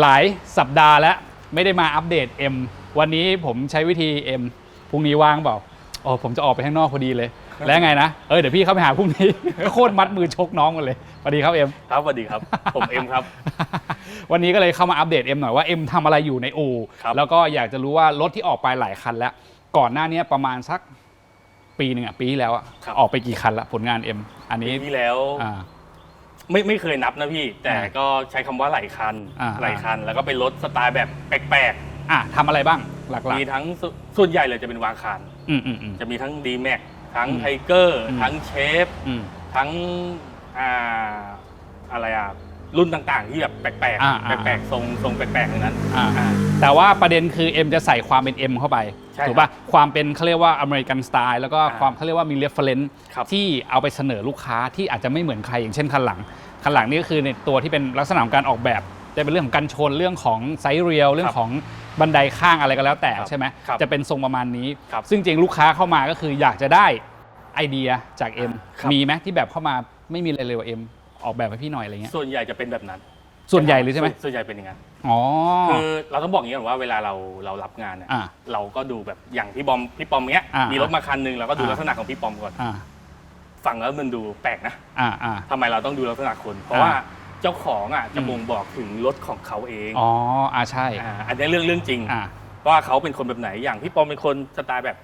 หลายสัปดาห์แล้ว ไม่ได้มาอัปเดต M วันนี้ผมใช้วิธี M พรุ่งนี้ว่างเปล่าอ๋อผมจะออกไปข้างนอกพอดีเลย แล้วไงนะ เออเดี๋ยวพี่เข้าไปหาพรุ่งนี้ โคตรมัดมือชกน้องกันเลยสวัสดีครับเอ็มครับสวัสดีครับ ผมเอ็มครับ วันนี้ก็เลยเข้ามาอัปเดตเอ็มหน่อยว่าเอ็มทำอะไรอยู่ในอู่ครับแล้วก็อยากจะรู้ว่ารถที่ออกไปหลายคันแล้ว ก่อนหน้านี้ประมาณสักปีหนึ่งอะปีที่แล้วอะออกไปกี่คันละผลงานเอ็มอันปีนี้ที่แล้วอ่า ไม่ไม่เคยนับนะพี่ แต่อ่าก็ใช้คำว่าหลายคันอ่า หลายคัน แล้วก็เป็นรถสไตล์แบบแปลกอะทำอะไรบ้างหลักๆมีทั้งสส่วนใหญ่เลยจะเป็นวางคานๆอืมอืมอืม จะมีทั้ง d m a x ทั้งอืมไทเกอร์อืม ทั้งเชฟอืม ทั้งอ่าอะไรอะรุ่นต่างๆ ที่แบบแปลกอ่าๆอ่าแปลกๆทรงทรงแปลกๆอย่างนั้นอ่า อ่าแต่ว่าประเด็นคือ M จะใส่ความเป็น M เข้าไปใช่ถูกป่ะความเป็นเขาเรียกว่าอเมริกันสไตล์แล้วก็อ่าความเขาเรียกว่ามีเรฟเฟรนซ์ครับที่เอาไปเสนอลูกค้าที่อาจจะไม่เหมือนใครอย่างเช่นคันหลัง คันหลังนี่ก็คือในตัวที่เป็นลักษณะของการออกแบบจะเป็นเรื่องของการชนเรื่องของไซส์เรียวเรื่องของบันไดข้างอะไรก็แล้วแต่ครับใช่ไหมครับจะเป็นทรงประมาณนี้ครับซึ่งจริงลูกค้าเข้ามาก็คืออยากจะได้ไอเดียจาก M ครับมีไหมที่แบบเข้ามาไม่มีอะไรเลยว่า M ออกแบบให้พี่หน่อยอะไรเงี้ยส่วนใหญ่จะเป็นแบบนั้น ส่วนใหญ่เลยใช่ไหมส่วนส่วนใหญ่เป็นอย่างนั้นอ๋อ คือเราต้องบอกอย่างนี้ก่อนว่าเวลาเราเรารับงานเนี่ยอ่าเราก็ดูแบบอย่างพี่บอมพี่ปอมเนี้ยอ่ามีมีรถมาคันหนึ่งเราก็ดูอ่าลักษณะของพี่ปอมก่อนอ่าฟังแล้วมันดูแปลกนะอ่าอ่า ทำไมเราต้องดูลักษณะคน เพราะอ่าว่าเจ้าของอะจะอืม บ่งบอกถึงรถของเขาเองอ๋ออ่าใช่าอันนี้เรื่องเรื่องจริง อ่าว่าเขาเป็นคนแบบไหนอย่างพี่ปอมเป็นคนสไตล์แบบ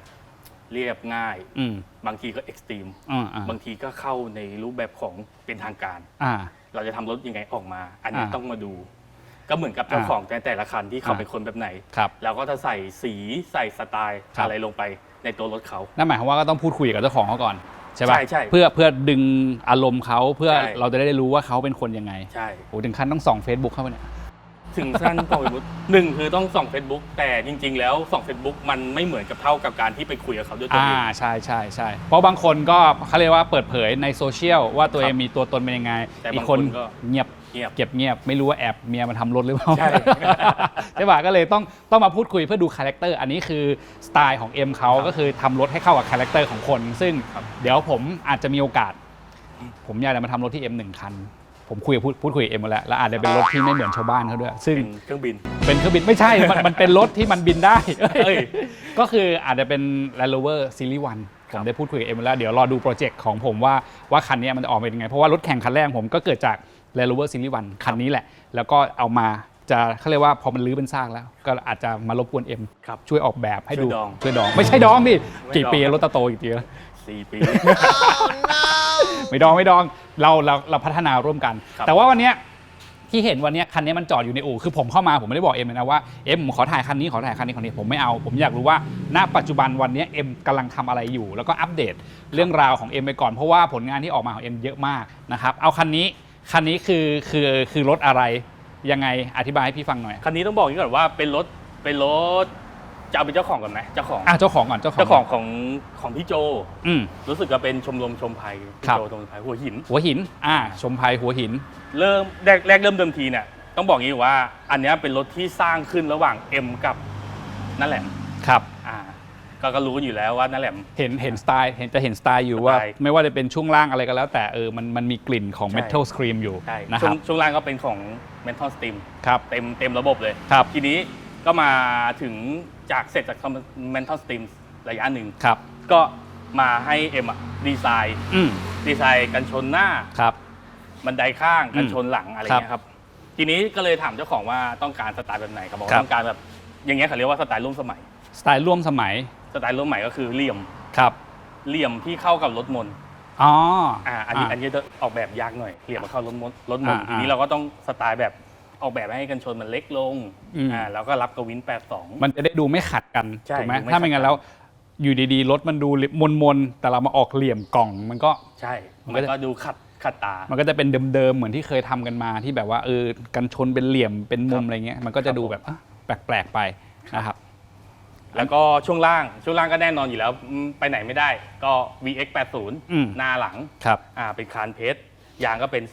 เรียบง่าย อืมบางทีก็เอ็กซ์ตรีม อ่าอ่าบางทีก็เข้าในรูปแบบของเป็นทางการ อ่า เราจะทำรถยังไงออกมา อันนี้อ่าต้องมาดู ก็เหมือนกับเจ้าอ่าของแต่แต่ละคันที่เขาอ่า เป็นคนแบบไหน ครับเราก็จะใส่สีใส่สไตล์ครับ อะไรลงไปในตัวรถเขา นั่นหมายความว่าก็ต้องพูดคุยกับเจ้าของเขาก่อนใช่ปะใช่ใช่เพื่อเพื่อดึงอารมณ์เขาเพื่อใช่ เราจะได้รู้ว่าเขาเป็นคนยังไงใช่ โอ้ถึงขั้นต้องส่อง Facebook เข้าไปเนี่ย ถึงสั้นส่องเฟซบุ๊กหนึ่งคือต้องส่อง Facebook แต่จริง ๆ แล้วส่อง Facebook มันไม่เหมือนกับเท่ากับการที่ไปคุยกับเขาด้วยตัวอ่าเอง ใช่ใช่ใช่เพราะบางคนก็เขาเรียกว่าเปิดเผยในโซเชียลว่าตัวเองครับมีตัวตนเป็นยังไงแต่อีบากงคนคนก็ เงียบ เงียบ เก็บเงียบไม่รู้ว่าแอบเมียมาทำรถหรือเปล่าใช่ ใช่ป่ะก็เลยต้องต้องมาพูดคุยเพื่อดูคาแรคเตอร์อันนี้คือสไตล์ของ M เขาครับก็คือทำรถให้เข้ากับคาแรคเตอร์ของคน ซึ่งครับเดี๋ยวผมอาจจะมีโอกาส ผมอยากจะมาทำรถที่ M หนึ่งคัน ผมคุยกับพูดพูดคุยกับ M มาแล้วแล้วอาจจะเป็นรถที่ไม่เหมือนชาวบ้านเขาด้วย ซึ่ง เป็นเครื่องบิน เป็นเครื่องบินไม่ใช่ มันมันเป็นรถที่มันบินได้ เอ้ย ก็คืออาจจะเป็น Land Rover Series 1ผครัมบได้พูดคุยกับ M มาแล้ว เดี๋ยวรอดูโปรเจกต์ของผมว่าว่าคันนี้มันจะออกมาเป็นยังไง เพราะว่ารถแข่งคันแรกของผมก็เกิดจาก Land Rover Series 1คันนี้แหละ แล้วก็เอามาจะเขาเรียกว่าพอมันรื้อเป็นซากแล้ว ก็อาจจะมารบกวน M ครับช่วยออกแบบให้ดูช่วยดองช่วยดอง ไม่ใช่ดองดิไม่กี่ดอง ปีรถตาโตกี่ปีแล้ว สี่ปี ไม่ดองไม่ดอง เราเราเราพัฒนาร่วมกัน ครับ แต่ว่าวันเนี้ยที่เห็นวันเนี้ยคันนี้มันจอดอยู่ในอู่คือผมเข้ามาผมไม่ได้บอกเอ็มเลยนะว่าเอ็มผมขอถ่ายคันนี้ขอถ่ายคันนี้คันนี้ผมไม่เอา ผมอยากรู้ว่าณปัจจุบันวันเนี้ยเอ็มกำลังทำอะไรอยู่ แล้วก็อัปเดตเรื่องราวของเอ็มไปก่อนเพราะว่าผลงานที่ออกมาของเอ็มเยอะมากนะครับเอาคันนี้คันนี้คือคือคือรถอะไรยังไงอธิบายให้พี่ฟังหน่อย คันนี้ต้องบอกอย่างนี้ก่อนว่าเป็นรถเป็นรถ จะเอาเป็นเจ้าของกันไหมเจ้าของอะเจ้าของก่อนเจ้าของเจ้าของของของพี่โจ อืม รู้สึกจะเป็นชมรมชมภัยพี่ครับ โจชมภัยหัวหิน หัวหิน อ่า ชมภัยหัวหิน เริ่มแรกแรกเริ่มเดิมทีเนี่ยต้องบอกงี้ว่า อันเนี้ยเป็นรถที่สร้างขึ้นระหว่าง M กับนั่นแหละครับ อ่าก็ก็รู้กันอยู่แล้วว่านั่นแหละ เห็นเห็นสไตล์เห็นจะเห็นสไตล์อยู่ว่า สไตล์ไม่ว่าจะเป็นช่วงล่างอะไรก็แล้ว แต่เออมันมันมีกลิ่นของใช่ Metal Scream อยู่ใช่นะคช่วรังบช่วงล่างก็เป็นของ Mental Steam ครับเต็มเต็มระบบเลย ครับ ทีนี้ ก็มาถึงจากเสร็จจาก Mental Steam ระยะหนึ่งครับ ก็มาให้ M อะดีไซน์อืมดีไซน์กันชนหน้า ครับ บันไดข้างกันอืมชนหลังอะไรครับเงี้ยครับ ทีนี้ก็เลยถามเจ้าของว่าต้องการสไตล์แบบไหนเขาบอกครัว่าบ ต้องการแบบอย่างเงี้ยเขาเรียกว่าสไตล์ร่วมสมัย สไตล์ร่วมสมัยสไตล์ร่วมใหม่ก็คือเหลี่ยมครับเหลี่ยมที่เข้ากับรถมนต์อ๋ออ่าอันนี้อันนี้จะออกแบบยากหน่อยเหลี่ยมมาเข้ารถมนต์รถมนต์อ่า ทีนี้เราก็ต้องสไตล์แบบ ออกแบบให้กันชนมันเล็กลงอืมอ่าแล้วก็รับกวิน 82 มันจะได้ดูไม่ขัดกันใช่ถูกไหมดูไม่ถ้าไม่งั้นขัดกันแล้ว อยู่ดีๆรถมันดูมนมนๆแต่เรามาออกเหลี่ยมกล่องมันก็ ใช่ มันมัก็นจะก็ดูขัดขัดตา มันก็จะเป็นเดิมๆเหมือนที่เคยทำกันมาที่แบบว่าเออกันชนเป็นเหลี่ยมเป็นมุมครับอะไรเงี้ยมันก็จะครับดูแบบอะแปลกๆไปนะครับ แล้วก็ช่วงล่างช่วงล่างก็แน่นอนอยู่แล้วอืมไปไหนไม่ได้ก็ VX อืม 80หน้าหลังครับ อ่าเป็นคานเพชรยางก็เป็น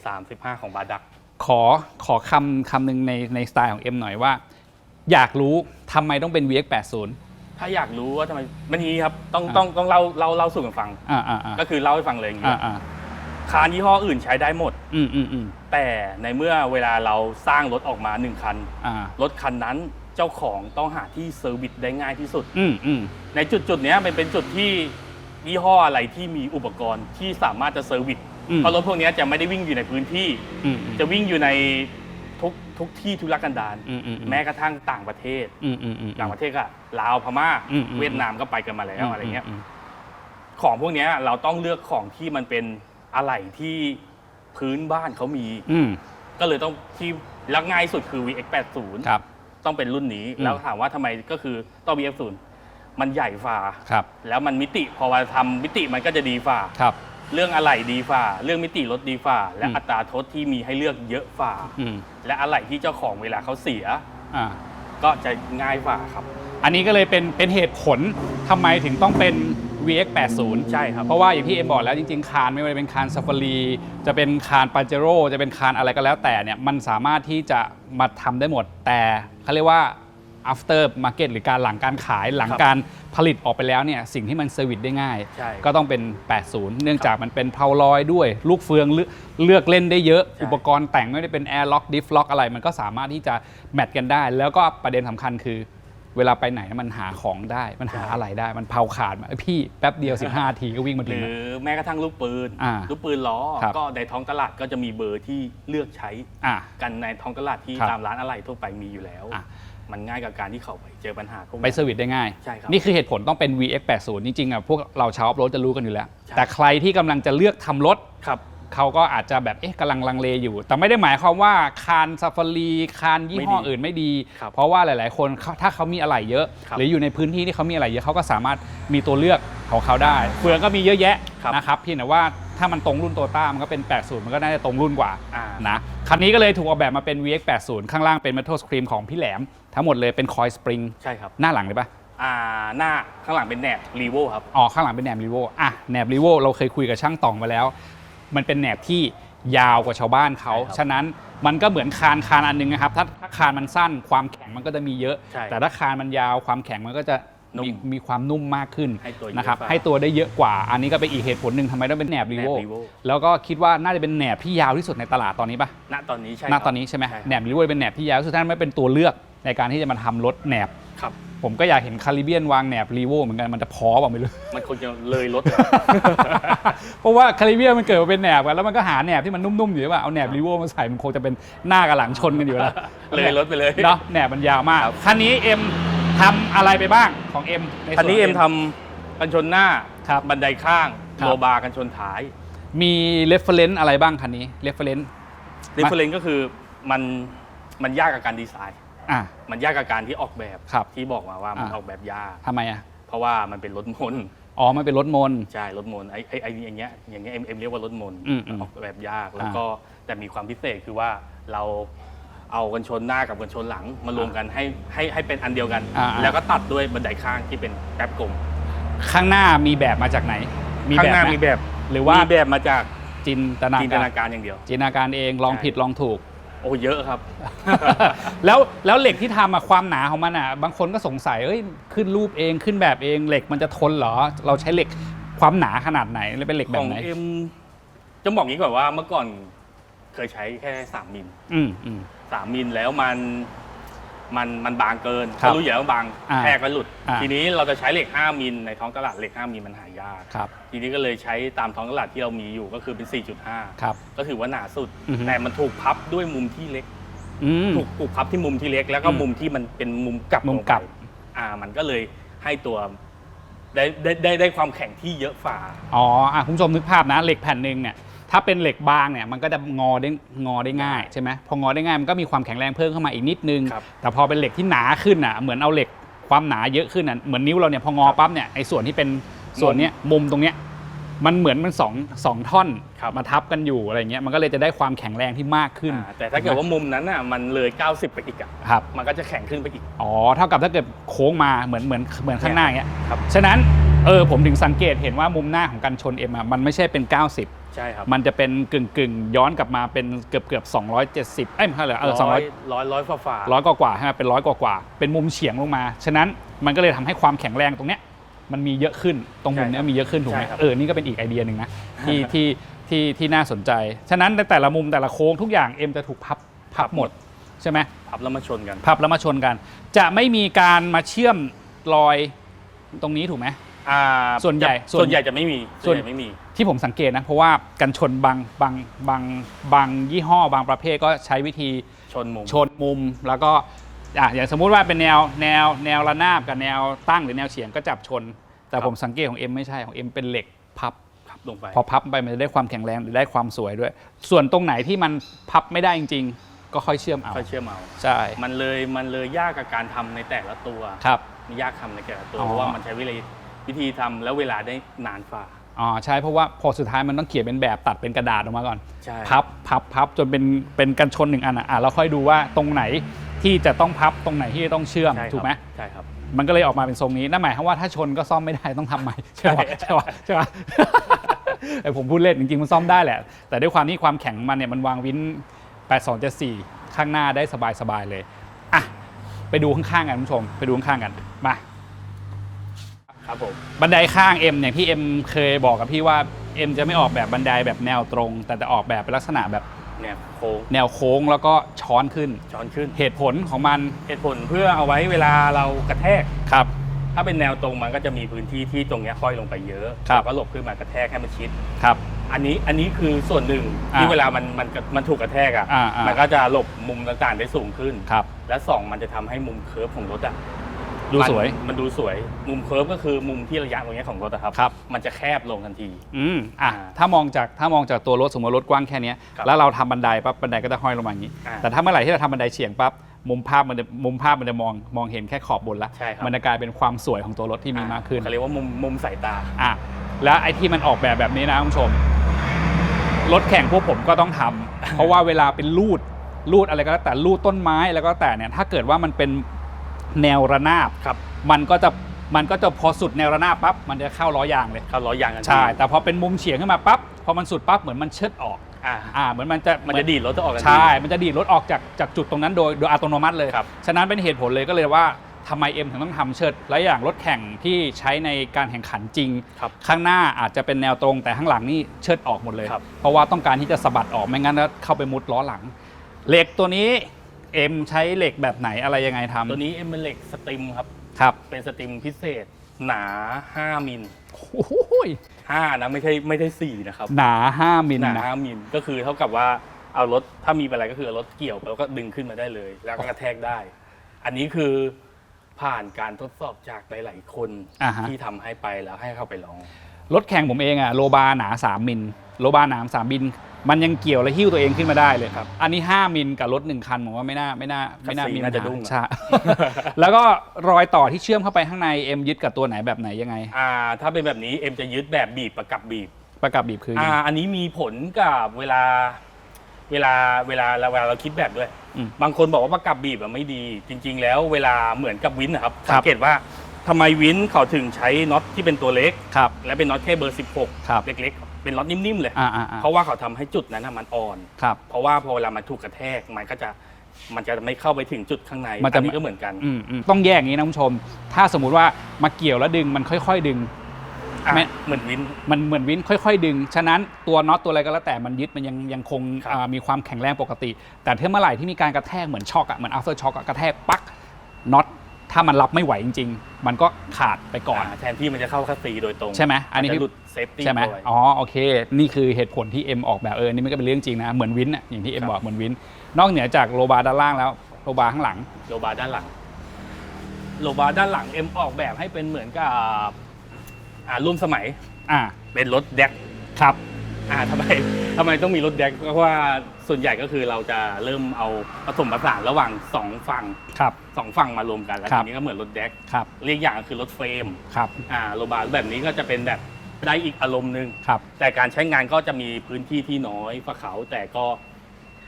35 ของบาดัก ขอขอคำคำหนึ่งในในสไตล์ของเอ็มหน่อยว่า อยากรู้ทำไมต้องเป็น VX80 ถ้าอยากรู้ว่าทำไมมันนี้ครับต้องอ่า ต้องต้องเล่าเล่าเล่าสู่กันฟัง อ่าอ่าอ่าก็คือเล่าให้ฟังเลยอย่างนี้อ่าอ่าคานยี่ห้ออื่นใช้ได้หมด อืมอืมอืมแต่ในเมื่อเวลาเราสร้างรถออกมาหนึ่งคัน อ่ารถคันนั้นเจ้าของต้องหาที่เซอร์วิสได้ง่ายที่สุด อืมอืมในจุดจุดๆเนี้ยมันเป็นจุดที่ยี่ห้ออะไรที่มีอุปกรณ์ที่สามารถจะเซอร์วิส อืม เพราะรถพวกเนี้ยจะไม่ได้วิ่งอยู่ในพื้นที่ อืมอืมจะวิ่งอยู่ในทุกทุกที่ทุรกันดารอืมอืมอืมแม้กระทั่งต่างประเทศ อืมอืมอืม ต่างประเทศก็ลาวพม่า อืมอืม เวียดนามก็ไปกันมาแล้วอะไรเงี้ย มของพวกเนี้ยเราต้องเลือกของที่มันเป็นอะไหล่ที่พื้นบ้านเขามี อืมก็เลยต้องที่รักง่ายสุดคือ VX80 ครับ ต้องเป็นรุ่นนี้อืม แล้วถามว่าทำไมก็คือต้อง VX0 มันใหญ่ฝ่า ครับแล้วมันมิติพอมาทำมิติมันก็จะดีฝ่า ครับ เรื่องอะไหล่ดีฝ่า เรื่องมิติรถดีฝ่า และอืม อัตราทดที่มีให้เลือกเยอะฝ่า อืมและอะไหล่ที่เจ้าของเวลาเขาเสีย อ่า ก็จะง่ายฝ่าครับ อันนี้ก็เลยเป็นเป็นเหตุผลทำไมถึงต้องเป็น VX80 ใช่ครับ เพราะว่าอย่างที่เอ็มบอกแล้วจริง ๆ คานไม่ว่าจะเป็นคานซ a ฟ a รีจะเป็นคานปาเจโร่จะเป็นคานอะไรก็แล้วแต่เนี่ยมันสามารถที่จะมาทำได้หมดแต่เขาเรียกว่า after market หรือการหลังการขายหลังครับการผลิตออกไปแล้วเนี่ยสิ่งที่มันเซอร์วิสได้ง่าย ใช่ก็ต้องเป็น 80 เนื่องจากมันเป็นเพาลอยด้วย ลูกเฟืองเลือกเลือกเล่นได้เยอะใช่อุปกรณ์แต่งไม่ได้เป็น air lock diff lock อะไร มันก็สามารถที่จะแมทกันได้ แล้วก็ประเด็นสำคัญคือ เวลาไปไหนมันหาของได้ มันหาอะไรได้มันเผาขาดมาเอ้ยพี่แป๊บเดียว 15 ทีก็วิ่งมาหถึรืงอแล้ว แม้กระทั่งลูกปืน อ่าลูกปืนล้อ ครับ ก็ในท้องตลาดก็จะมีเบอร์ที่เลือกใช้อะ กันในท้องตลาดที่ครับ ตามร้านอะไหล่ทั่วไปมีอยู่แล้ว อะ มันง่ายกับการที่เขาไปเจอปัญหาพวกไปนี้เซอร์วิสได้ง่าย ใช่ครับนี่คือเหตุผลต้องเป็น VX80 จริงๆอะพวกเราชาวอัพโรดจะรู้กันอยู่แล้ว ใช่ แต่ใครที่กำลังจะเลือกทำรถ ครับ เขาก็อาจจะแบบเอ๊ะกำลังลังเลอยู่ แต่ไม่ได้หมายความว่าคานซ a ฟ a รีคานยี่ห้อไม่ดีอื่นไม่ดี ครับเพราะว่าหลายๆ คนเขาถ้าเขามีอะไรเยอะ ครับหรืออยู่ในพื้นที่ที่เขามีอะไรเยอะเขาก็สามารถมีตัวเลือกของเขาได้เฟืองก็มีเยอะแยะครับ นะครับเพียงแต่ว่าถ้ามันตรงรุ่นโตต้ามันก็เป็น 80 มันก็น่าจะตรงรุ่นกว่าอ่า นะคันนี้ก็เลยถูกออกแบบมาเป็น VX80 ข้างล่างเป็น Metal Scream ของพี่แหลม ทั้งหมดเลยเป็นคอยสปริงใช่ครับหน้าหลังเลยปะอ่าหน้าข้างหลังเป็นแหนบรีโวครับอ๋อข้างหลังเป็นแหนบรีโวอะแหนบรีโวเราเคยคุยกับช่างต่องมาแล้ว มันเป็นแหนบที่ยาวกว่าชาวบ้านเขาใช่ครับฉะนั้นมันก็เหมือนคานคานอันหนึงนะครับ ถ้าถ้าคานมันสั้นความแข็งมันก็จะมีเยอะใช่แต่ถ้าคานมันยาวความแข็งมันก็จะนุ่มีมมีความนุ่มมากขึ้นให้ตัวเยอะนะครับกว่าให้ตัวได้เยอะกว่า อันนี้ก็เป็นอีกเหตุผลหนึ่งทำไมต้องเป็นแหนบรีโวแหนบ Revo แล้วก็คิดว่าน่าจะเป็นแหนบที่ยาวที่สุดในตลาดตอนนี้ปะณตอนนี้ใช่ณครับตอนนี้ใช่ไหมใช่ครับแหนบรีโวเป็นแหนบที่ยาวที่สุดท่านไม่เป็นตัวเลือก ในการที่จะมาทำรถแหนบครับ ผมก็อยากเห็นคาริเบียนวางแหนบรีโวเหมือนกันมันจะพอเปล่าไม่รู้ มันคงจะเลยรถ เพราะว่าคาริเบียนมันเกิดมาเป็นแหนบกันแล้วมันก็หาแหนบที่มันนุ่มๆอยู่หรือเปล่าเอาแหนบรีโวมาใส่มันคงจะเป็นหน้ากับหลังชนกันอยู่แล้วเลยรถไปเลยเนาะแหนบมันยาวมากครับคันนี้เอ็มทำอะไรไปบ้างของเอ็มใส่วคันนี้เอ็มทำกันชนหน้าครับบันไดข้างครับโลบาร์กันชนท้าย มีเรฟเฟรนซ์อะไรบ้างคันนี้เรฟเฟรนซ์เรฟเฟรนก็คือมันมันยากกับการดีไซน์ อะ มันยากกับการที่ออกแบบครับที่บอกมาว่ามันอ่าออกแบบยากทำไมอะ เพราะว่ามันเป็นรถมนต์อ๋อ มันเป็นรถมนต์ ใช่รถมนต์ไอ้ไอ้ไอ้อย่างเงี้ยอย่างเงี้ยเอ็มเอ็มเรียกว่ารถมนต์อืมอืม ออกแบบยากแล้วก็แต่มีความพิเศษคือว่าเราเอากันชนหน้ากับกันชนหลังมารวมกันให้ให้ให้เป็นอันเดียวกัน อ่า แล้วก็ตัดด้วยบันไดข้างที่เป็นแป๊บกลมข้างหน้ามีแบบมาจากไหน มีข้าแบงบหน้าไหมมีแบบหรือว่ามีแบบมาจากจินตนาจินตการนากา รอย่างเดียว จินตนาการเองลองใช่ ผิดลองถูก โอ้เยอะครับ แล้วแล้วเหล็กที่ทำอะความหนาของมันอะบางคนก็สงสัยเอ้ยขึ้นรูปเองขึ้นแบบเองเหล็กมันจะทนเหรอ เราใช้เหล็กความหนาขนาดไหนแล้วเป็นเหล็กแบขบองไหนเอ็มจะบอกงี้ก่อนว่าเมื่อก่อนเคยใช้แค่สามมิลอืมอืม สามมิลแล้วมัน มันมันบางเกินครับเขารู้อยู่แล้วว่าบางอ่าแทรกก็หลุด อ่า ทีนี้เราจะใช้เหล็ก 5 มิลในท้องตลาดเหล็ก 5 มิลมันหายาก ครับทีนี้ก็เลยใช้ตามท้องตลาดที่เรามีอยู่ก็คือเป็น 4.5 ครับ ก็ถือว่าหนาสุด อือฮึ แต่มันถูกพับด้วยมุมที่เล็ก อืม ถูกถูกพับที่มุมที่เล็ก แล้วก็อืมมุมที่มันเป็นมุมกลับมุมลงไปกลับอ่า มันก็เลยให้ตัวได้ได้ได้ได้ความแข็งที่เยอะฝ่า อ๋ออะคุณผู้ชมนึกภาพนะเหล็กแผ่นหนึ่งเนี่ย ถ้าเป็นเหล็กบางเนี่ยมันก็จะงอได้งอได้ง่ายใช่ไหมพองอได้ง่ายมันก็มีความแข็งแรงเพิ่มเข้ามาอีกนิดนึง ครับ แต่พอเป็นเหล็กที่หนาขึ้นอะเหมือนเอาเหล็กความหนาเยอะขึ้นอะเหมือนนิ้วเราเนี่ยพองอปั๊บเนี่ยไอ้ส่วนที่เป็นส่วนเนี้ยมุมตรงเนี้ยมันเหมือนมันสองสองท่อนครับมาทับกันอยู่อะไรเงี้ยมันก็เลยจะได้ความแข็งแรงที่มากขึ้นอ่าแต่ถ้าเกิดว่ามุมนั้นน่ะมันเลย 90 ไปอีกอะครับ มันก็จะแข็งขึ้นไปอีก อ๋อเท่ากับถ้าเกิดโค้งมาเหมือนเหมือนเหมือนข้างหน้าอย่างเงี้ยครับ ฉะนั้น เออผมถึงสังเกตเห็นว่ามุมหน้าของกันชนเอ็มอะมันไม่ใช่เป็น 90 ใช่ครับมันจะเป็นกึ่งกึ่งๆย้อนกลับมาเป็นเกือบเกือบ270 เอ้ยไม่ใช่เหรอเออสองร้อยร้อยร้อยฝ่าฝ่าร้อยกว่ากว่าๆใช่ไหมเป็นร้อยกว่ากว่าๆเป็นมุมเฉียงลงมา ฉะนั้นมันก็เลยทำให้ความแข็งแรงตรงเนี้ยมันมีเยอะขึ้น ตรงมุมเนี้ยมีเยอะขึ้นถูกไหมเออ นี่ก็เป็นอีกไอเดียหนึ่งนะ ที่ที่ที่ที่น่าสนใจ ฉะนั้นในแต่ละมุมแต่ละโค้งทุกอย่างเอ็มจะถูกพับพับหมดใช่ไหมพับแล้วมาชนกัน พับแล้วมาชนกัน จะไม่มีการมาเชื่อมรอยตรงนี้ถูกไหม อ่าส่วนใหญ่ส่วนส่วนใหญ่จะไม่มีส่ส่ววนนใหญ่ไม่มี ที่ผมสังเกตนะ เพราะว่ากันชนบางบางบางบางยี่ห้อบางประเภทก็ใช้วิธีชนมุมชนมุมแล้วก็อะอย่างสมมุติว่าเป็นแนวแนวแนวระนาบกับแนวตั้งหรือแนวเฉียงก็จับชน แต่ครับผมสังเกตของเอ็มไม่ใช่ของเอ็มเป็นเหล็กพับพับลงไปพอพับไปมันจะได้ความแข็งแรงหรือได้ความสวยด้วย ส่วนตรงไหนที่มันพับไม่ได้จริง ๆ ก็ค่อยเชื่อมเอาค่อยเชื่อมเอาใช่มันเลยมันเลยยากกับการทำในแต่ละตัวครับมันยากทำในแต่ละตัวอ๋อเพราะว่ามันใช้วิธี วิธีทำแล้วเวลาได้นานฝ่า อ๋อใช่เพราะว่าพอสุดท้ายมันต้องเขียนเป็นแบบตัดเป็นกระดาษออกมาก่อน ใช่ พับพับพับจนเป็นเป็นกันชนหนึ่งอันอะอะเราค่อยดูว่าตรงไหนที่จะต้องพับตรงไหนที่จะต้องเชื่อมใช่ครับถูกไหมใช่ครับ มันก็เลยออกมาเป็นทรงนี้นั่นหมายความว่าถ้าชนก็ซ่อมไม่ได้ต้องทำใหม่ใช่ปะใช่ปะใช่ปะ ไอผมพูดเล่นจริงๆมันซ่อมได้แหละ แต่ด้วยความที่ความแข็งมันเนี่ยมันวางวิน8274ข้างหน้าได้สบายๆเลยอะไปดูข้างๆกันคุณผู้ชม ไปดูข้างๆกันมา ครับผมบันไดข้างเอ็มอย่างที่เอ็มเคยบอกกับพี่ว่าเอ็มจะไม่ออกแบบบันไดแบบแนวตรง แต่จะออกแบบเป็นลักษณะแบบเนี่ยโค้งแนวโค้งแล้วก็ช้อนขึ้น ช้อนขึ้นเหตุผลของมันเหตุผลเพื่อเอาไว้เวลาเรากระแทกครับ ถ้าเป็นแนวตรงมันก็จะมีพื้นที่ที่ตรงเนี้ยค่อยลงไปเยอะครับ แล้วก็หลบขึ้นมากระแทกให้มันชิด ครับ อันนี้อันนี้คือส่วนหนึ่งที่อ่าเวลามันมันมันถูกกระแทกอะอ่าอ่ามั มันก็จะหลบมุมต่างๆได้สูงขึ้น ครับ และสองมันจะทำให้มุมเคิร์ฟของรถอะ ดูสวยมันมันดูสวย มุมเคิร์ฟก็คือมุมที่ระยะตรงเนี้ยของรถอะครับ ครับ มันจะแคบลงทันที อืมอะอ่าถ้ามองจากถ้ามองจากตัวรถสมมติรถกว้างแค่เนี้ยครับแล้วเราทำบันไดปั๊บบันไดก็จะห้อยลงมาอย่างนี้ อ่าแต่ถ้าเมื่อไหร่ที่เราทำบันไดเฉียงปั๊บมุมภาพมันจะมุมภาพมันจะมองมองเห็นแค่ขอบบนละ ใช่ครับ มันจะกลายเป็นความสวยของตัวรถที่มีมากขึ้นเขาเรียกว่ามุมมุมสายตา อะแล้วไอ้ที่มันออกแบบแบบนี้นะคุณผู้ชมรถแข่งพวกผมก็ต้องทำ เพราะว่าเวลาเป็นลูดลูดอะไรก็แล้วแต่ลูดต้นไม้แล้วก็แต่เนี่ยถ้าเกิดว่ามันเป็น แนวระนาบ ครับมันก็จะมันก็จะพอสุดแนวระนาบปั๊บมันจะเข้าล้อยางเลย เข้าล้อยางกันทีใช่ แต่พอเป็นมุมเฉียงขึ้นมาปั๊บพอมันสุดปั๊บเหมือนมันเชิดออกอ่าอ่าเหมือนมันจะมันจะดีดรถจะออกกันทีใช่ มันจะดีดรถออกจากจากจุดตรงนั้นโดยโดยอัตโนมัติเลย ครับ ฉะนั้นเป็นเหตุผลเลยก็เลยว่าทำไมเอ็มถึงต้องทำเชิดและอย่างรถแข่งที่ใช้ในการแข่งขันจริง ครับ ข้างหน้าอาจจะเป็นแนวตรงแต่ข้างหลังนี่เชิดออกหมดเลย ครับ เพราะว่าต้องการที่จะสะบัดออกไม่งั้นแล้วเข้าไปมุดล้อหลัง เหล็กตัวนี้ เอ็มใช้เหล็กแบบไหนอะไรยังไงทำตัวนี้เอ็มเป็นเหล็กสตริมครับ ครับเป็นสตริมพิเศษ หนา 5 มิลโอ้โห5นะไม่ใช่ไม่ใช่4นะครับหนา5มิลหนานะ 5มิลก็คือเท่ากับว่าเอารถถ้ามีอะไรก็คือเอารถเกี่ยวไปแล้วก็ดึงขึ้นมาได้เลย แล้วก็กระแทกได้ อันนี้คือผ่านการทดสอบจากหลาย ๆ คนอ่าฮะ ที่ทำให้ไปแล้วให้เข้าไปลอง รถแข่งผมเองอะโลบาร์หนา 3 มิล โลบาร์หนา3มิล มันยังเกี่ยวและหิ้วตัวเองขึ้นมาได้เลยครับ อันนี้ 5 มิลกับรถ1คันผมว่าไม่น่าไม่น่าไม่น่าคัสซีมีน่าจะปัญหดุ้งอะใช่ แล้วก็รอยต่อที่เชื่อมเข้าไปข้างในเอ็มยึดกับตัวไหนแบบไหนยังไง อ่า ถ้าเป็นแบบนี้เอ็มจะยึดแบบบีบประกับบีบ ประกับบีบคืออ่า อันนี้มีผลกับเวลาเวลาเวลาเราเวลาเราคิดแบบด้วยอืมบางคนบอกว่าประกับบีบอะไม่ดี จริง ๆ แล้วเวลาเหมือนกับวินนะครับครับสังเกตว่า ทำไมวินเขาถึงใช้น็อตที่เป็นตัวเล็ก ครับ และเป็นน็อตแค่เบอร์ 16 ครับ เล็กๆ เป็นน็อตนิ่มๆเลย อ่าอ่าอ่าเพราะว่าเขาทำให้จุดนั้นนะมันอ่อน ครับ เพราะว่าพอเวลามันถูกกระแทกมันก็จะมันจะไม่เข้าไปถึงจุดข้างในมันจะ อันี้ก็เหมือนกันอืมอืมต้องแยกอย่างนี้นะคุณผู้ชม ถ้าสมมุติว่ามาเกี่ยวแล้วดึงมันค่อย ๆ ดึง อะไม่ เหมือนวิน มันเหมือนวินค่อยๆ ดึง ฉะนั้นตัวน็อตตัวอะไรก็แล้วแต่มันยึดมันยังยังคงครับ อ่ามีความแข็งแรงปกติ แต่ถ้าเมื่อไหร่ที่มีการกระแทกเหมือนช็อกอะเหมือน after shock อะกระแทกปักน็อต ถ้ามันรับไม่ไหวจริง ๆ มันก็ขาดไปก่อนอ่าแทนที่มันจะเข้าคัสซีโดยตรงใช่ไหมอันนี้มัคืจะอหลุดเซฟตี้ใช่ไหมด้วยอ๋อ โอเค นี่คือเหตุผลที่เอ็มออกแบบเออ นี่มันก็เป็นเรื่องจริงนะ เหมือนวินอะอย่างที่เอ็มครับ บอกเหมือนวิน นอกเหนือจากโลบาร์ด้านล่างแล้ว โลบาร์ข้างหลัง โลบาร์ด้านหลัง โลบาร์ด้านหลังเอ็มออกแบบให้เป็นเหมือนกับอ่าร่วมสมัยอ่า เป็นรถแดกครับ อ่าทำไมทำไมต้องมีรถแดกเพราะว่า ส่วนใหญ่ก็คือเราจะเริ่มเอาผสมผสานระหว่างสองฝั่งครับ สองฝั่งมารวมกันแล้วครัทีบนี้ก็เหมือนรถแดกครับ เรียกอย่างก็คือรถเฟรมครับ อ่าโลบาร์แบบนี้ก็จะเป็นแบบได้อีกอารมณ์หนึ่งครับ แต่การใช้งานก็จะมีพื้นที่ที่น้อยกว่าเขาแต่ก็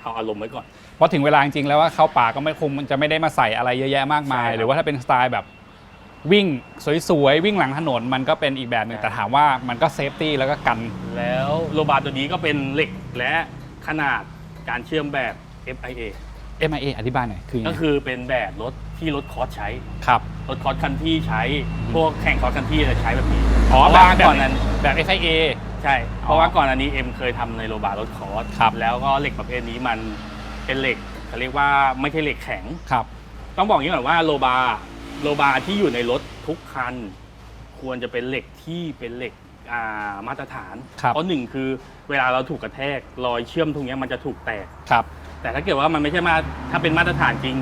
เอาอารมณ์ไว้ก่อน เพราะถึงเวลาจริงๆแล้วว่าเข้าป่าก็ไม่คงมันจะไม่ได้มาใส่อะไรเยอะแยะมากมาย ใช่ครับหรือว่าถ้าเป็นสไตล์แบบวิ่งสวยๆ วิ่งหลังถนนมันก็เป็นอีกแบบหนึ่งใช่ แต่ถามว่ามันก็เซฟตี้แล้วก็กัน แล้วโลบาร์ตัวนี้ก็เป็นเหล็กและขนาด การเชื่อมแบบ FIA MIA อธิบายหน่อยคือยังก็ไงคือเป็นแบบรถที่รถคอร์สใช้ ครับ รถคอร์สคันที่ใช้ พวกแข่งคอร์สคันที่จะใช้แบบนี้อ๋อเพราะแบบว่าแบบ ก่อนนั้นแบบ FIA ใช่ เพราะว่าก่อนอันนี้เอ็มเคยทำในโรบาร์รถคอร์สครับ แล้วก็เหล็กประเภทนี้มันเป็นเหล็กเขาเรียกว่าไม่ใช่เหล็กแข็ง ครับ ต้องบอกอย่างนี้ก่อนว่าโลบาร์โลบาร์ที่อยู่ในรถทุกคัน ควรจะเป็นเหล็กที่เป็นเหล็ก อ่ามาตรฐาน ครับ เพราะหนึ่งคือเวลาเราถูกกระแทกรอยเชื่อมตรงเนี้ยมันจะถูกแตก ครับ แต่ถ้าเกิดว่ามันไม่ใช่มาถ้าเป็นมาตรฐานจริง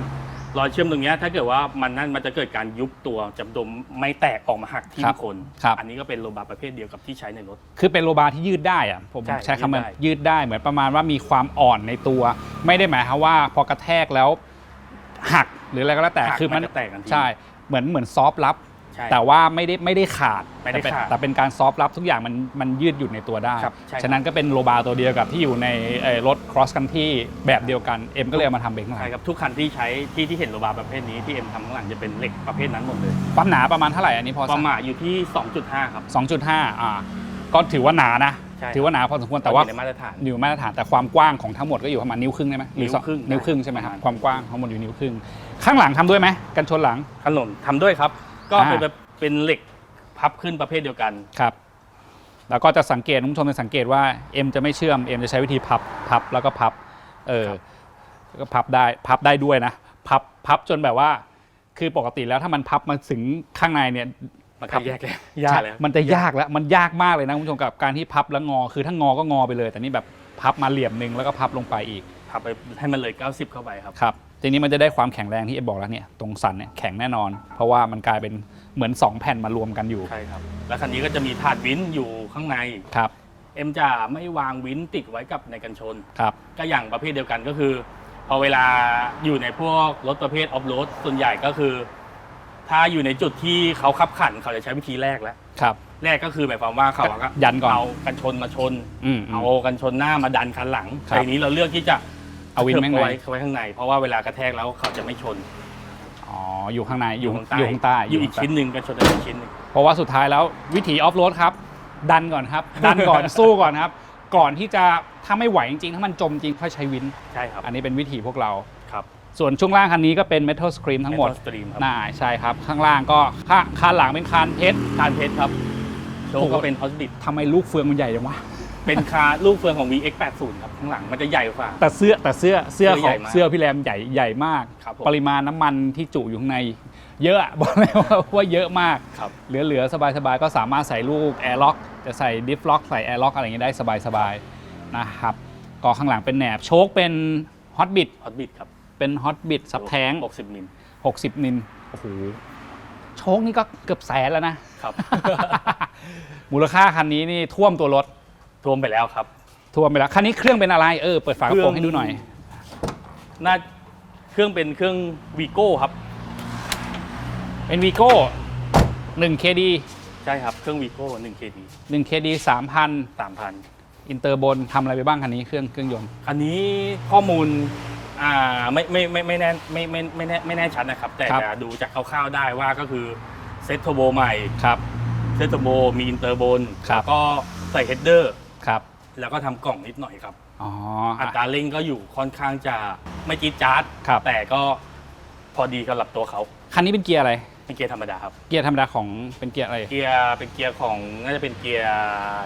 รอยเชื่อมตรงเนี้ยถ้าเกิดว่ามันนั่นมันจะเกิดการยุบตัวจำดมไม่แตกออกมาหักที่ครับคนครับ อันนี้ก็เป็นโลบาร์ประเภทเดียวกับที่ใช้ในรถ คือเป็นโลบาร์ที่ยืดได้อะผมใช่ใช้คำว่ายืดได้ ยืดได้เหมือนประมาณว่ามีความอ่อนในตัว ไม่ได้หมายความว่าพอกระแทกแล้วหักหรืออะไรก็แล้วแต่หักคือมันมันจะแตกทันที ใช่เหมือนเหมือนซอฟต์รับ ใช่แต่ว่าไม่ได้ไม่ได้ขาดไม่ได้แต่เป็นขาดแต่เป็นการซอฟต์รับทุกอย่างมันมันยืดหยุ่นในตัวได้ ครับใช่ครับ ฉะนั้นก็เป็นโลบาร์ตัวเดียวกับที่อยู่ในเอ่อรถ cross country แบบเดียวกันเอ็มก็เลยเอามาทำเป็นข้างหลัใช่งครับทุกคันที่ใช้ที่ที่เห็นโลบาร์ประเภทนี้ที่เอ็มทำข้างหลังจะเป็นเหล็กประเภทนั้นหมดเลย ความหนาประมาณเท่าไหร่อันนี้พอประมาณอยู่ที่ 2.5 ครับ สองจุดห้าอ่าก็ถือว่าหนานะ ใช่ ถือว่าหนาพอสมควรแต่ว่าอยู่ในมาตรฐาน อยู่มาตรฐานแต่ความกว้างของทั้งหมดก็อยู่ประมาณนิ้วครึ่งได้ไหมหรือสองนิ้วครึ่งนิ้วครึ่งใช่ไหมครับประมาณ ความกว้างทั้งหมดอยู่นิ้วครึ่ง ข้างหลังทำด้วยไหมกันชนหลังขนมทำด้วยครับ ก็อ่าเป็นแบบเป็นเหล็กพับขึ้นประเภทเดียวกัน ครับ แล้วก็จะสังเกตคุณผู้ชมจะสังเกตว่าเอ็มจะไม่เชื่อมเอ็มจะใช้วิธีพับพับแล้วก็พับเออครับแล้วก็พับได้พับได้ด้วยนะ พับพับจนแบบว่า คือปกติแล้วถ้ามันพับมาถึงข้างในเนี่ยมันครัก็บแยกแล้วยากแล้วมันจะยากแล้วมันยากมากเลยนะคุณผู้ชมกับการที่พับแล้วงอ คือถ้างอก็งอไปเลย แต่นี่แบบพับมาเหลี่ยมหนึ่งแล้วก็พับลงไปอีก พับไปให้มันเลย 90 เข้าไปครับครับ ทีนี้มันจะได้ความแข็งแรงที่เอ็มบอกแล้วเนี่ยตรงสันเนี่ยแข็งแน่นอน เพราะว่ามันกลายเป็นเหมือน 2 แผ่นมารวมกันอยู่ใช่ครับ แล้วคันนี้ก็จะมีถาดวินอยู่ข้างใน ครับเอ็มจะไม่วางวินติดไว้กับในกันชน ครับ ก็อย่างประเภทเดียวกันก็คือ พอเวลาอยู่ในพวกรถประเภทออฟโรดส่วนใหญ่ก็คือ ถ้าอยู่ในจุดที่เขาขับขันเขาจะใช้วิธีแรกแล้ว ครับ แรกก็คือหมายความว่าเขาก็ยันก่อนเอากันชนมาชน อืมอืเอามกันชนหน้ามาดันคันหลังครับแต่ทีนี้เราเลือกที่จะ เอาวินทิบแม่งไว้ไว้ไว้ข้างใน เพราะว่าเวลากระแทกแล้วเขาจะไม่ชนอ๋อ อยู่ข้างใน อยู่ข้างใต้อยู่ข้างใต้อยู่อีกข้างใต้ชิ้นหนึ่งกันชนอีกชิ้นหนึ่ง เพราะว่าสุดท้ายแล้ววิถีออฟโรดครับ ดันก่อนครับ ดันก่อน สู้ก่อนครับ ก่อนที่จะถ้าไม่ไหวจริงๆ ถ้ามันจมจริงค่อยใช้วิน ใช่ครับ อันนี้เป็นวิถีพวกเรา ครับส่วนช่วงล่างคันนี้ก็เป็น Metal Scream ทั้งหมด สตรีมครับน่าใช่ครับ ข้างล่างก็ข้าคานหลังเป็นคานเพชร คานเพชรครับ โชโอ้ว์โหก็เป็นฮอสบิททำไมลูกเฟืองมันใหญ่จังวะ เป็นคาลูกเฟืองของ VX80 ครับข้างหลังมันจะใหญ่กว่า แต่เสื้อแต่เสื้อเสื้อเสื้อขใหอญ่งมากเสื้อพี่แรมใหญ่ใหญ่มาก ครับผม ปริมาณน้ำมันที่จุอยู่ข้างใน เยอะอะ บอกเลยว่าว่าเยอะมาก ครับ เหลือๆ สบายๆ ก็สามารถใส่ลูกแอร์ล็อกจะใส่ดิฟล็อกใส่แอร์ล็อกอะไรอย่างนี้ได้สบายๆนะครับก็ข้างหลังเป็นแหนบโชคเป็นฮอตบิดฮอสบิทครับเป็นฮอตบิดซับแท้ง 60มิล60 นินโอ้โหโชคนี่ก็เกือบแสนแล้วนะ ครับ มูลค่าคันนี้นี่ท่วมตัวรถ ท่วมไปแล้วครับ ท่วมไปแล้วคันนี้เครื่องเป็นอะไรเออเปิดฝากระโปรงให้ดูหน่อย น่าเครื่องเป็นเครื่องวีโก้ครับ เป็นวีโก้1 KD ใช่ครับเครื่องวีโก้1 KD 1 KD 3,000 3,000อินเตอร์บนทำอะไรไปบ้างคันนี้เครื่องเครื่องยนต์อันนี้ข้อมูลอ่าไม่ไม่ไม่ไม่แน่ไม่ไม่ไม่แน่ไม่แน่ชัดนะครับ แต่ครับจะดูจากคร่าวๆได้ว่าก็คือเซตโทโบใหม่ครับเซตโทโบมีอินเตอร์บนครับแล้วก็ใส่เฮดเดอร์ครับ แล้วก็ทำกล่องนิดหน่อยครับ อ๋ออัอะ ตราเร่งก็อยู่ค่อนข้างจะไม่จี๊ดจ๊าดครับ แต่ก็พอดีสำหรับตัวเขาคันนี้เป็นเกียร์อะไร เป็นเกียร์ธรรมดาครับ เกียร์ธรรมดาของเป็นเกียร์อะไร เกียร์เป็นเกียร์ของน่าจะเป็นเกียร์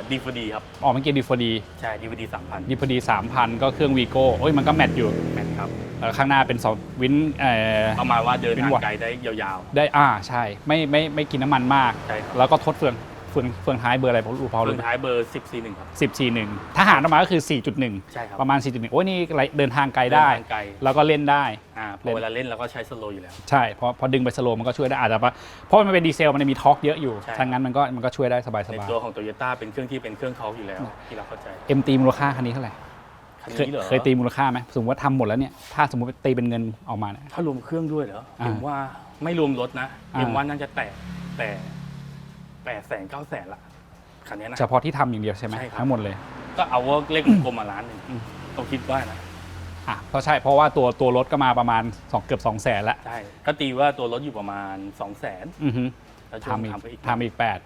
ดีฟดีครับออกเป็นเกียร์ดีฟดีใช่ดีฟดีสามพันดีฟดีสามพันก็เครื่องวีโก้โอ้ยมันก็แมทอยู่แมนครับแล้วข้างหน้าเป็นสองวินเอ่อ ประมาณว่าเดินเป็นทางหวัด ไกลได้ยาวได้อ่าใช่ไม่ไม่ไม่กินน้ำมันมาก ๆ ใช่ครับแล้วก็ทดเฟือง เฟืองเฟืองท้ายเบอร์อะไรผมรู้พอเรืรู้องท้ายเบอร์10 4 1ครับสิบสี่หนึ่งถ้าหารออกมาก็คือ 4.1 ใช่ครับประมาณ 4.1 โอ้ยนี่เดินทางไกลได้ เนทางไกลแล้วก็เล่นได้ อ่าพเล่อนเวลาเล่นเราก็ใช้สโลอยู่แล้ว ใช่เพราะพอดึงไปสโลว์มันก็ช่วยได้อาจจะปะเพราะมันเป็นดีเซลมันมีทอร์กเยอะอยู่ใช่ถ้างั้นมันก็มันก็ช่วยได้สบายสในบายตัวของโตโยต้าเป็นเครื่องที่เป็นเครื่องทอร์กอยู่แล้วที่เราเข้าใจเอ็มตีมูลค่าคันนี้เท่าไหร่คันเคยนี้เหรอเคยตีมูลค่าไหมสมมติว่าทำหมดแล้วเนี่ยถ้าสมมติตีเป็นเงินออกมาเนี่ย ถ้ารวมเครื่องด้วยเหรออ่าเอ็มว่าไม่รวมรถนะอ่า เอ็มว่าน่าจะแตะแต่ แปดแสนเก้าแสนละคันนี้นะ เฉพาะที่ทำอย่างเดียวใช่ไหมใช่ครับ ทั้งหมดเลยก็เอาว่าเลขกลมๆมาล้านหนึ่งอืมต้องคิดว่านะอะเพราะใช่เพราะว่าตัวตัวรถก็มาประมาณสองเกือบ2 0 0แสนละใช่ก็ตีว่าตัวรถอยู่ประมาณ2 0 0 0 0นอือฮึแล้วช่วงทำอีกทำไปอีก ทำอีกแปด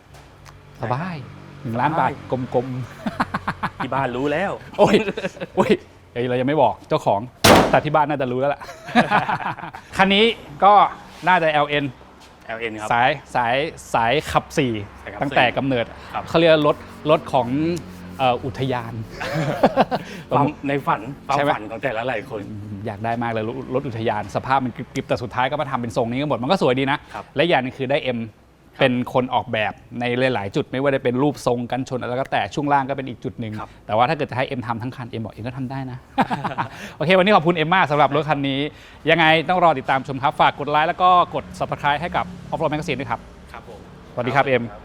ใช่สบายหนึ่งล้านบาทสบายกลมที่บ้านรู้แล้ว ๆ โอ้ยโอ้ยเฮ้ยเรายังไม่บอกเจ้าของแต่ที่บ้านน่าจะรู้แล้วล่ะ คันนี้ก็น่าจะ LN LN ครับ สายสายสายขับสายขับ4ตั้งแต่สี่กำเนิดครับ เขาเรียกรถรถของเอ่ออุทยาน ความในฝันความใช่ไหม ฝันของแต่ละหลายคน อยากได้มากเลยรถรถอุทยานสภาพมันกริบๆแต่สุดท้ายก็มาทำเป็นทรงนี้กันหมดมันก็สวยดีนะ ครับ และอย่างหนึงคือได้เอ็ม เป็นคนออกแบบในหลาย ๆ จุดไม่ว่าจะเป็นรูปทรงกันชนอะไรก็แต่ช่วงล่างก็เป็นอีกจุดหนึ่งครับ แต่ว่าถ้าเกิดจะให้เอ็มทำทั้งคันเอ็มบอกเอ็มก็ทำได้นะ โอเค วันนี้ขอบคุณเอ็มมากสำหรับรถคันนี้ ยังไงต้องรอติดตามชมครับ ฝากกดไลค์แล้วก็กด subscribe ให้กับ Off Road Magazine ด้วยครับ ครับผม สวัสดีครับเอ็ม ครับ